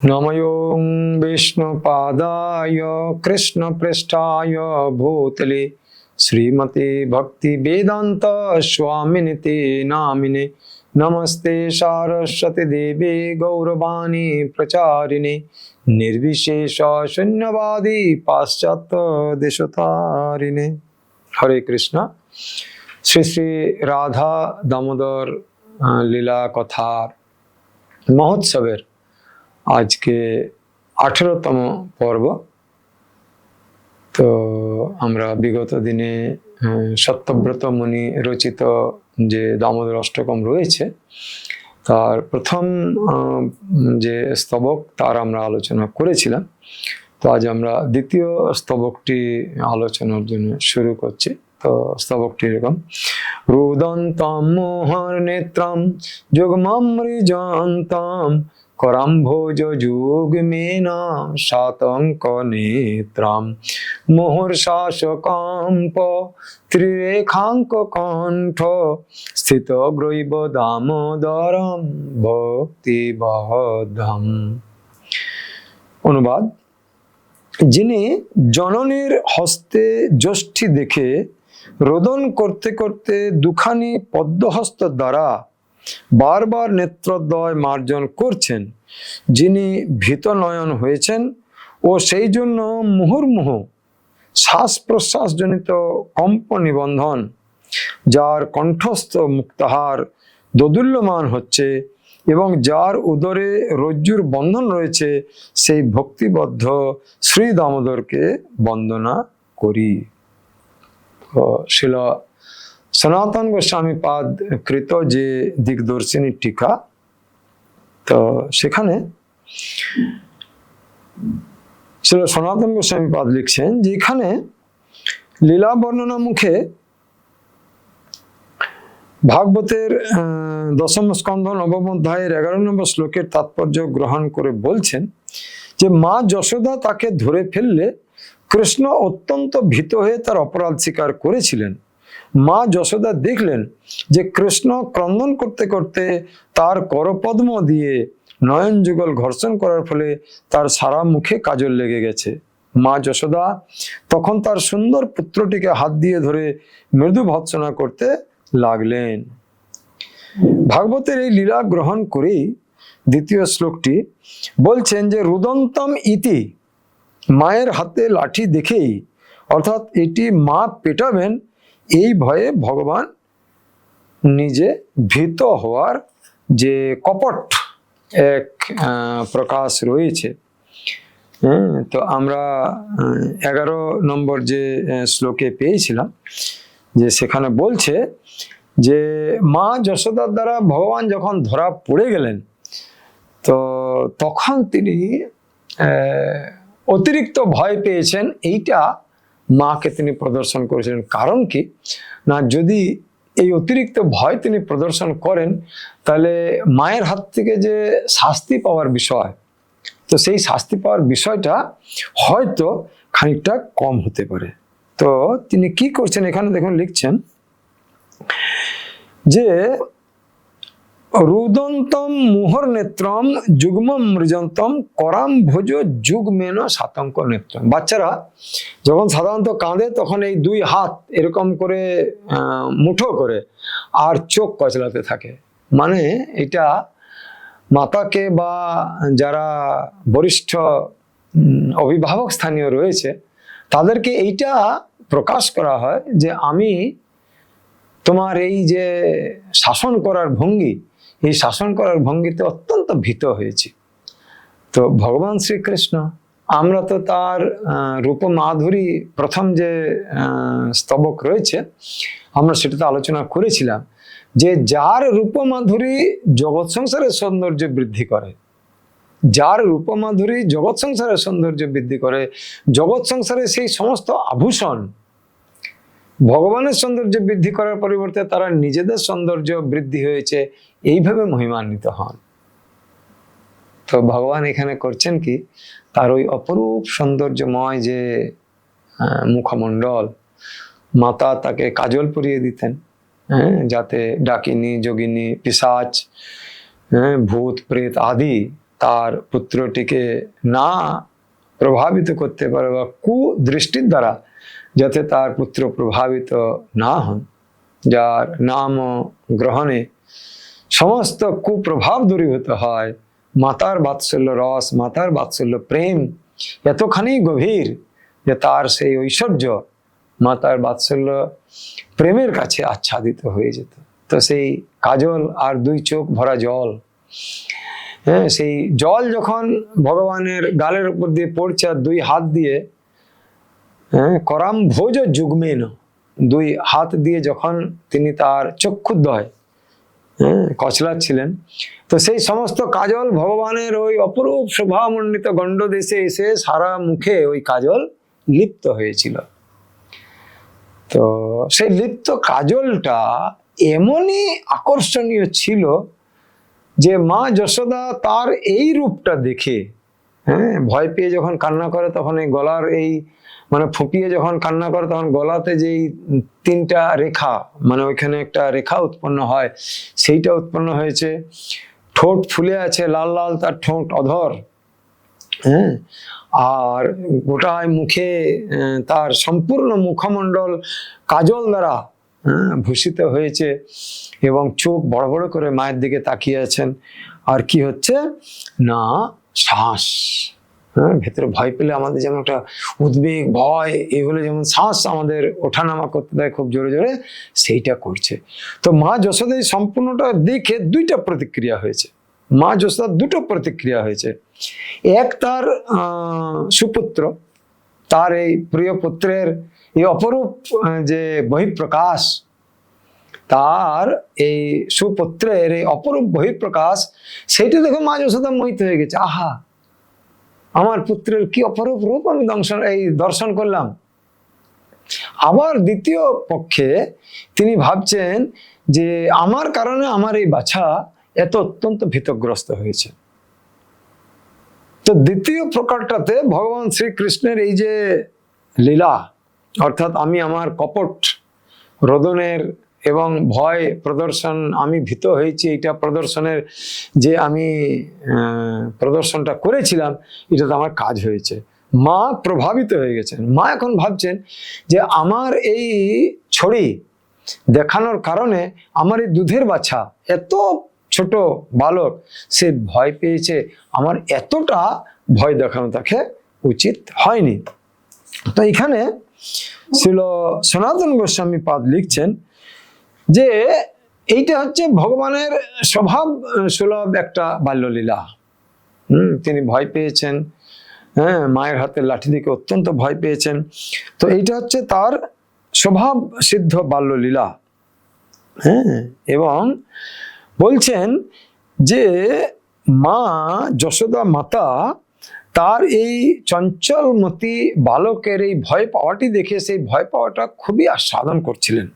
নময়োং বিষ্ণুপাদায় কৃষ্ণপৃষ্ঠায় ভূতলে শ্রীমতি ভক্তি বেদান্ত স্বামিনীতে নামিনে নমস্তে সারস্বতী দেবী গৌরবাণী প্রচারিণে নির্বিশেষ শূন্যবাদী পাশ্চাত্য দেশতারিণে হরে কৃষ্ণ শ্রী শ্রী রাধা দামোদর লীলা কথার মহোৎসবের আজকে আঠেরোতম পর্ব। তো আমরা বিগত দিনে সত্যব্রত মুনি রচিত যে দামোদর অষ্টকম রয়েছে, তার প্রথম যে স্তবক, তার আমরা আলোচনা করেছিলাম। তো আজ আমরা দ্বিতীয় স্তবকটি আলোচনার জন্য শুরু করছি। তো স্তবকটি এরকম, রুদন্তাম মোহর নেত্রাম যুগমৃজন্তাম মোহর শাসকম্প ত্রিরেখাঙ্ক কণ্ঠ স্থিত গ্রৈব দামোদরম ভক্তি বহধম অনুবাদ, যিনি জননীর হস্তে যষ্ঠি দেখে রোদন করতে করতে দুখানি পদ্মহস্ত দ্বারা বারবার নেত্রদ্বয় মার্জন করছেন, যিনি ভীতনয়ন হয়েছেন, ও সেই জন্য মুহুর্মুহু শ্বাস প্রশ্বাসজনিত কম্প নিবন্ধন যার কণ্ঠস্থ মুক্তাহার দোদুল্যমান হচ্ছে এবং যার উদরে রজ্জুর বন্ধন রয়েছে, সেই ভক্তিবদ্ধ শ্রী দামোদরকে বন্দনা করি। শিল সনাতন গোস্বামী পাদ কৃত যে দিগদর্শিনী টিকা, তো সেখানে শিল সনাতন গোস্বামী পাদ লিখছেন যে এখানে লীলা বর্ণনা মুখে ভাগবতের দশম স্কন্ধ, নবম অধ্যায়ের এগারো নম্বর শ্লোকের তাৎপর্য গ্রহণ করে বলছেন যে মা যশোদা তাকে ধরে ফেললে কৃষ্ণ অত্যন্ত ভীত হয়ে তার অপরাধ স্বীকার করেছিলেন। মা যশোদা দেখলেন যে কৃষ্ণ ক্রন্দন করতে করতে তার করপদ্ম দিয়ে নয়ন যুগল ঘর্ষণ করার ফলে তার সারা মুখে কাজল লেগে গেছে। মা যশোদা তখন তার সুন্দর পুত্রটিকে হাত দিয়ে ধরে মৃদু ভৎসনা করতে লাগলেন। ভাগবতের এই লীলা গ্রহণ করেই দ্বিতীয় শ্লোকটি বলছেন যে রুদন্তম ইতি মায়ের হাতে লাঠি দেখেই, অর্থাৎ এটি মা পেটাবেন এই ভয়ে ভগবান নিজে ভীত হওয়ার যে কপট এক প্রকাশ রয়েছে। তো আমরা এগারো নম্বর যে শ্লোকে পেয়েছিলাম, যে সেখানে বলছে যে, মা যশোদার দ্বারা ভগবান যখন ধরা পড়ে গেলেন, তো তখন তিনি অতিরিক্ত ভয় পেয়েছেন। এইটা মাকে তিনি প্রদর্শন করেছিলেন। কারণ কি? না, যদি এই অতিরিক্ত ভয় তিনি প্রদর্শন করেন, তাহলে মায়ের হাত থেকে যে শাস্তি পাওয়ার বিষয়, তো সেই শাস্তি পাওয়ার বিষয়টা হয়তো খানিকটা কম হতে পারে। তো তিনি কি করছেন? এখানে দেখুন, লিখছেন যে রুদন্তম মুহর নেত্রম যুগ্ম মৃজন্তম, করাম ভোজ যুগমেন সাতঙ্ক নেত্রম। বাচ্চারা যখন সাধারণত কাঁদে, তখন এই দুই হাত এরকম করে মুঠো করে আর চোখ কচলাতে থাকে। মানে এটা মাতাকে বা যারা বরিষ্ঠ অভিভাবক স্থানীয় রয়েছে, তাদেরকে এইটা প্রকাশ করা হয় যে আমি তোমার এই যে শাসন করার ভঙ্গি এই শাসন করার ভঙ্গিতে অত্যন্ত ভীত হয়েছি। তো ভগবান শ্রীকৃষ্ণ, আমরা তো তার রূপ মাধুরী প্রথম যে স্তবক রয়েছে, আমরা সেটাতে আলোচনা করেছিলাম যে যার রূপ মাধুরী জগৎ সংসারের সৌন্দর্য বৃদ্ধি করে, যার রূপমাধুরী জগৎ সংসারের সৌন্দর্য বৃদ্ধি করে, জগৎ সংসারে সেই সমস্ত আভূষণ ভগবানের সৌন্দর্য বৃদ্ধি করার পরিবর্তে তারা নিজেদের সৌন্দর্য বৃদ্ধি হয়েছে এইভাবে মহিমান্বিত হন। তো ভগবান এখানে করছেন কি, তার ওই অপরূপ সৌন্দর্যময় যে মুখমণ্ডল, মাতা তাকে কাজল পরিয়ে দিতেন হ্যাঁ যাতে ডাকিনী, যোগিনী, পিসাচ হ্যাঁ ভূত, প্রেত আদি তার পুত্রটিকে না প্রভাবিত করতে পারে বা কুদৃষ্টির দ্বারা যাতে তার পুত্র প্রভাবিত না হন, যার নাম গ্রহণে সমস্ত কুপ্রভাব দূরীভূত হয়। মাতার বাৎসল্য রস, মাতার বাৎসল্য প্রেম এতখানি গভীর যে তার সেই ঐশ্বর্য মাতার বাৎসল্য প্রেমের কাছে আচ্ছাদিত হয়ে যেত। তো সেই কাজল আর দুই চোখ ভরা জল হ্যাঁ সেই জল যখন ভগবানের গালের উপর দিয়ে পড়ছে আর দুই হাত দিয়ে হ্যাঁ করাম ভোজ যুগ্মেন, দুই হাত দিয়ে যখন তিনি তার চক্ষুদ্দয় হ্যাঁ। কচলাচ্ছিলেন তো সেই সমস্ত কাজল ভগবানের ওই অপরূপ শোভামণ্ডিত গণ্ড দেশে এসে সারা মুখে ওই কাজল লিপ্ত হয়েছিল। তো সেই লিপ্ত কাজলটা এমনই আকর্ষণীয় ছিল যে মা যশোদা তার এই রূপটা দেখে হ্যাঁ ভয় পেয়ে যখন কান্না করে তখন এই গলার এই মানে ফুপিয়ে যখন কান্না করে, তখন গলাতে যেই তিনটা রেখা মানে ওইখানে একটা রেখা উৎপন্ন হয়, সেইটা উৎপন্ন হয়েছে। ঠোঁট ফুলে আছে, লাল লাল তার ঠোঁট অধর। হ্যাঁ? আর গোটায় মুখে তার সম্পূর্ণ মুখমণ্ডল কাজল দ্বারা ভূষিত হয়েছে এবং চোখ বড় বড় করে মায়ের দিকে তাকিয়ে আছেন। আর কি হচ্ছে? না, শ্বাস। হ্যাঁ ভেতরে ভয় পেলে আমাদের যেমন একটা উদ্বেগ, ভয়, এগুলো যেমন শ্বাস আমাদের ওঠানামা করতে দেয় খুব জোরে জোরে, সেইটা করছে। তো মা যশোদা এই সম্পূর্ণটা দেখে দুইটা প্রতিক্রিয়া হয়েছে। মা যশোদার দুটো প্রতিক্রিয়া হয়েছে। এক তার সুপুত্র, তার এই প্রিয় পুত্রের এই অপরূপ যে বহিঃপ্রকাশ, তার এই সুপুত্রের এই অপরূপ বহিঃপ্রকাশ, সেইটা দেখে মা যশোদা মোহিত হয়ে গেছে। আহা! আমার পুত্রের কি অপরূপ রূপ আমি দংশন এই দর্শন করলাম? আবার দ্বিতীয় পক্ষে তিনি ভাবছেন যে আমার কারণে আমার এই বাছা এত অত্যন্ত ভীতগ্রস্ত হয়েছে। তো দ্বিতীয় প্রকারটাতে ভগবান শ্রীকৃষ্ণের এই যে লীলা, অর্থাৎ আমি আমার কপট রোদনের এবং ভয় প্রদর্শন, আমি ভীত হয়েছি। এটা প্রদর্শনের যে আমি প্রদর্শনটা করেছিলাম, এটাতে আমার কাজ হয়েছে। মা প্রভাবিত হয়ে গেছেন। মা এখন ভাবছেন যে আমার এই ছড়ি দেখানোর কারণে আমার এই দুধের বাচ্চা এত ছোট বালক, সে ভয় পেয়েছে। আমার এতটা ভয় দেখানো তাকে উচিত হয়নি। তো এখানে ছিল সনাতন গোস্বামী পাদ লিখছেন যে এইটা হচ্ছে ভগবানের স্বভাব সুলভ একটা বাল্যলীলা। হুম, তিনি ভয় পেয়েছেন হ্যাঁ মায়ের হাতের লাঠি দিকে অত্যন্ত ভয় পেয়েছেন। তো এইটা হচ্ছে তার স্বভাব সিদ্ধ বাল্যলীলা। হ্যাঁ এবং বলছেন যে মা যশোদা মাতা তার এই চঞ্চলমতি বালকের এই ভয় পাওয়াটি দেখে সেই ভয় পাওয়াটা খুবই আস্বাদন করছিলেন।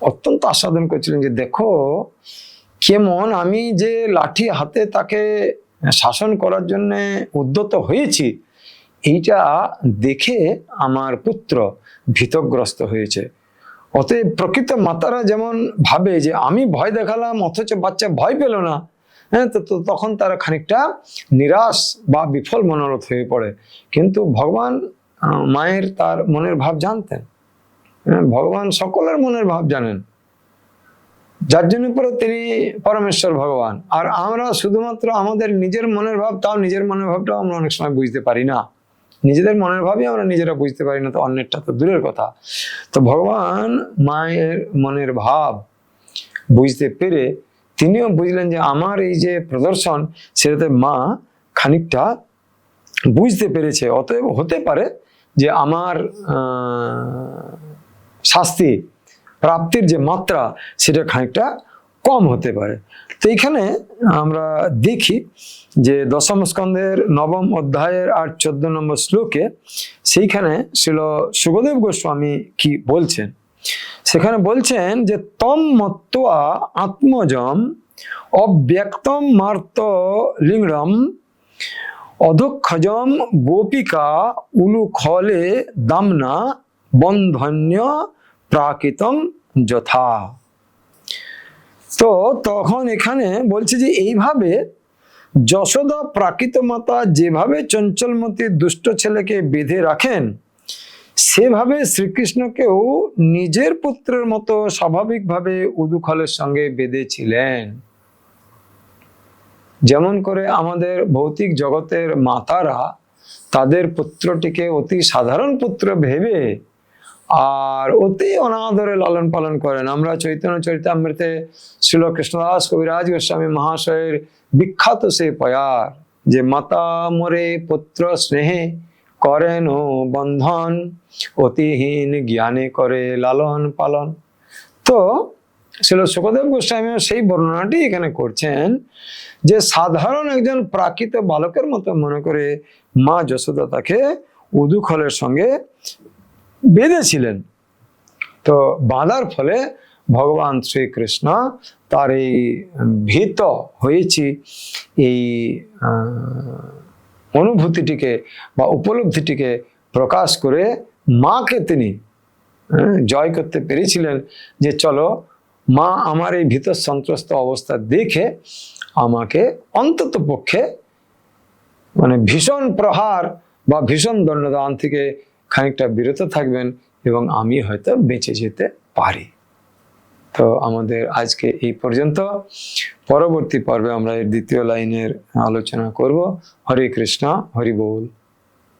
অত্যন্ত আস্বাদন করছিলেন যে, দেখো, কেমন আমি যে লাঠি হাতে তাকে শাসন করার জন্য উদ্যত হয়েছি, এইটা দেখে আমার পুত্র ভীতগ্রস্ত হয়েছে। অতএব প্রকৃত মাতারা যেমন ভাবে যে, আমি ভয় দেখালাম, অথচ বাচ্চা ভয় পেল না হ্যাঁ তো তখন তারা খানিকটা নিরাশ বা বিফল মনোরথ হয়ে পড়ে। কিন্তু ভগবান মায়ের তার মনের ভাব জানতেন। ভগবান সকলের মনের ভাব জানেন। যার জন্য পরে তিনি পরমেশ্বর ভগবান। আর আমরা শুধুমাত্র আমাদের নিজের মনের ভাব, তাও নিজের মনের ভাবটাও আমরা অনেক সময় বুঝতে পারি না। নিজেদের মনের ভাবই আমরা নিজেরা বুঝতে পারি না, তো অন্যেরটা তো দূরের কথা। তো ভগবান মায়ের মনের ভাব বুঝতে পেরে তিনিও বুঝলেন যে আমার এই যে প্রদর্শন, সেটাতে মা খানিকটা বুঝতে পেরেছে। অতএব হতে পারে যে আমার শাস্তি, প্রাপ্তির যে মাত্রা, সেটা খানিকটা কম হতে পারে। তো এইখানে আমরা দেখি যে দশম স্কন্ধের নবম অধ্যায়ের আর চোদ্দ নম্বর শ্লোকে সেইখানে ছিল সুখদেব গোস্বামী কি বলছেন? সেখানে বলছেন যে, তম মত্ত্বা আত্মজম অব্যক্তম মার্ত লিঙ্গম অধক্ষজম গোপিকা উলু খলে দামনা বন্ধন্য প্রাকৃতম যথা। তো তখন এখানে বলছে যে এইভাবে যশোদা প্রাকৃত মাতা যেভাবে চঞ্চলমতি দুষ্ট ছেলেকে বেঁধে রাখেন, সেভাবে শ্রীকৃষ্ণকেও নিজের পুত্রের মতো স্বাভাবিকভাবে উদুখলের সঙ্গে বেঁধেছিলেন। যেমন করে আমাদের ভৌতিক জগতের মাতারা তাদের পুত্রটিকে অতি সাধারণ পুত্র ভেবে আর অতি অনাদরে লালন পালন করেন। আমরা চৈতন্য চরিতামৃতে শিল কৃষ্ণদাস কবিরাজ গোস্বামী মহাশয়ের বিখ্যাত সে পয়ার, যে মাতা মরে পুত্র স্নেহে করেন ও বন্ধন, অতিহীন জ্ঞানে করে লালন পালন। তো শিল সুখদেব গোস্বামীও সেই বর্ণনাটি এখানে করছেন, যে সাধারণ একজন প্রাকৃত বালকের মতো মনে করে মা যশোদা তাকে উদুখলের সঙ্গে বেঁধেছিলেন। তো বাঁধার ফলে ভগবান শ্রীকৃষ্ণ তার এই ভীত হয়েছি, এই অনুভূতিটিকে বা উপলব্ধিটিকে প্রকাশ করে মাকে তিনি জয় করতে পেরেছিলেন যে চলো মা আমার এই ভীত সন্ত্রস্ত অবস্থা দেখে আমাকে অন্তত পক্ষে মানে ভীষণ প্রহার বা ভীষণ দণ্ডদান থেকে খানিকটা বিরত থাকবেন এবং আমি হয়তো বেঁচে যেতে পারি। তো আমাদের আজকে এই পর্যন্ত। পরবর্তী পর্বে আমরা দ্বিতীয় লাইনের আলোচনা করব। হরে কৃষ্ণ, হরি বল।